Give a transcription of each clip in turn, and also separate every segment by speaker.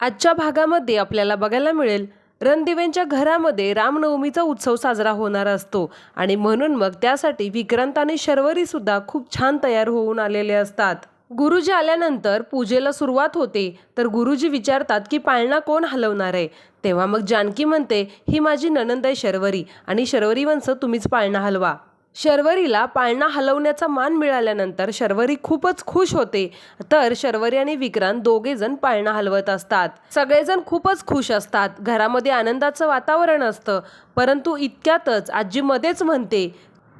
Speaker 1: आजच्या भागामध्ये आपल्याला बघायला मिळेल रणदिव्यांच्या घरामध्ये रामनवमीचा उत्सव साजरा होणार असतो आणि म्हणून मग त्यासाठी विक्रांत आणि शर्वरी सुद्धा खूप छान तयार होऊन आलेले असतात. गुरुजी आल्यानंतर पूजेला सुरुवात होते तर गुरुजी विचारतात की पाळणा कोण हलवणार आहे? तेव्हा मग जानकी म्हणते ही माझी ननंद आहे शर्वरी आणि शर्वरी वंश तुम्हीच पाळणा हलवा. शर्वरीला पाळणा हलवण्याचा मान मिळाल्यानंतर शर्वरी खूपच खुश होते. तर शर्वरी आणि विक्रांत दोघे जण पाळणा हलवत असतात. सगळेजण खूपच खुश असतात. घरामध्ये आनंदाचं वातावरण असतं. परंतु इतक्यातच आजी मध्येच म्हणते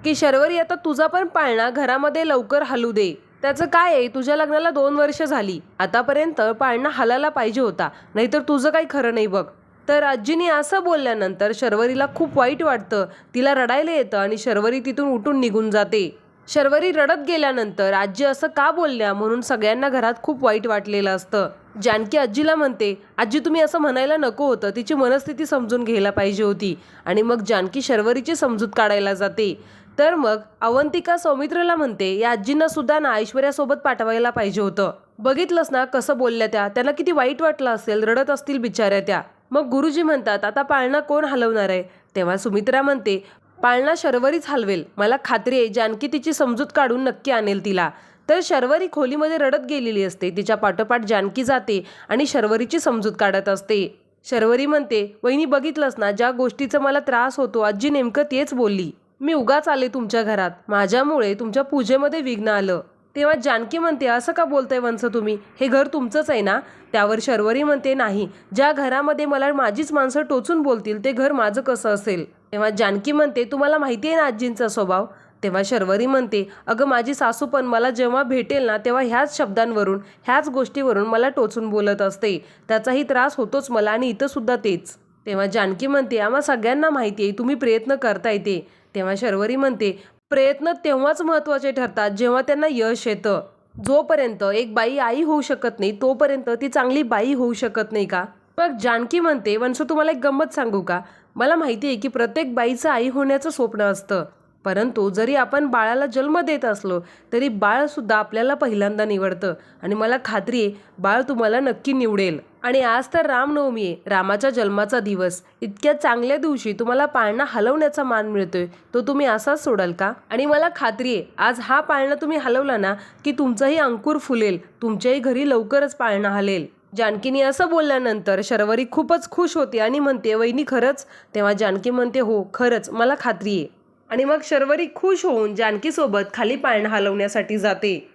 Speaker 1: की शर्वरी आता तुझा पण पाळणा घरामध्ये लवकर हलू दे. त्याचं काय आहे? तुझ्या लग्नाला दोन वर्ष झाली. आतापर्यंत पाळणा हलायला पाहिजे होता. नाहीतर तुझं काही खरं नाही बघ. तर आजीने असं बोलल्यानंतर शर्वरीला खूप वाईट वाटतं. तिला रडायला येतं आणि शर्वरी तिथून उठून निघून जाते. शर्वरी रडत गेल्यानंतर आजी असं का बोलल्या म्हणून सगळ्यांना घरात खूप वाईट वाटलेलं असतं. जानकी आजीला म्हणते आजी तुम्ही असं म्हणायला नको होतं. तिची मनस्थिती समजून घ्यायला पाहिजे होती. आणि मग जानकी शर्वरीची समजूत काढायला जाते. तर मग अवंतिका सौमित्रला म्हणते या आजींना सुद्धा ना ऐश्वर्यासोबत पाठवायला पाहिजे होतं. बघितलंस ना कसं बोलल्या त्या? त्यांना किती वाईट वाटलं असेल रडत असतील बिचाऱ्या त्या. मग गुरुजी म्हणतात आता पाळणा कोण हलवणार आहे? तेव्हा सुमित्रा म्हणते पाळणा शर्वरीच हलवेल. मला खात्री आहे जानकी तिची समजूत काढून नक्की आणेल तिला. तर शर्वरी खोलीमध्ये रडत गेलेली असते. तिच्या पाठोपाठ जानकी जाते आणि शर्वरीची समजूत काढत असते. शर्वरी म्हणते वहिनी बघितलंस ना ज्या गोष्टीचा मला त्रास होतो आजी नेमकं तेच बोलली. मी उगाच आले तुमच्या घरात. माझ्यामुळे तुमच्या पूजेमध्ये विघ्न आलं. तेव्हा जानकी म्हणते असं का बोलताय वंस तुम्ही? हे घर तुमचंच आहे ना? त्यावर शर्वरी म्हणते नाही. ज्या घरामध्ये मला माझीच माणसं टोचून बोलतील ते घर माझं कसं असेल? तेव्हा जानकी म्हणते तुम्हाला माहिती आहे ना आजींचा स्वभाव? तेव्हा शर्वरी म्हणते अगं माझी सासू पण मला जेव्हा भेटेल ना तेव्हा ह्याच शब्दांवरून ह्याच गोष्टीवरून मला टोचून बोलत असते. त्याचाही त्रास होतोच मला आणि इथंसुद्धा तेच. तेव्हा जानकी म्हणते आम्हा सगळ्यांना माहिती आहे तुम्ही प्रयत्न करताय ते. तेव्हा शर्वरी म्हणते प्रयत्न तेव्हाच महत्त्वाचे ठरतात जेव्हा त्यांना यश येतं. जोपर्यंत एक बाई आई होऊ शकत नाही तोपर्यंत ती चांगली बाई होऊ शकत नाही का? मग जानकी म्हणते वंश तुम्हाला एक गंमत सांगू का? मला माहिती आहे की प्रत्येक बाईचं आई होण्याचं स्वप्न असतं. परंतु जरी आपण बाळाला जन्म देत असलो तरी बाळसुद्धा आपल्याला पहिल्यांदा निवडतं. आणि मला खात्री आहे बाळ तुम्हाला नक्की निवडेल. आणि आज तर रामनवमी आहे. रामाच्या जन्माचा दिवस. इतक्या चांगल्या दिवशी तुम्हाला पाळणा हलवण्याचा मान मिळतोय. तो तुम्ही असाच सोडाल का? आणि मला खात्री आहे आज हा पाळणा तुम्ही हलवला ना की तुमचंही अंकुर फुलेल. तुमच्याही घरी लवकरच पाळणा हलेल. जानकीने असं बोलल्यानंतर शर्वरी खूपच खुश होते आणि म्हणते वहिनी खरंच? तेव्हा जानकी म्हणते हो खरंच. मला खात्री आहे. आणि मग शर्वरी खुश होऊन जानकीसोबत खाली पाळणा हलवण्यासाठी जाते.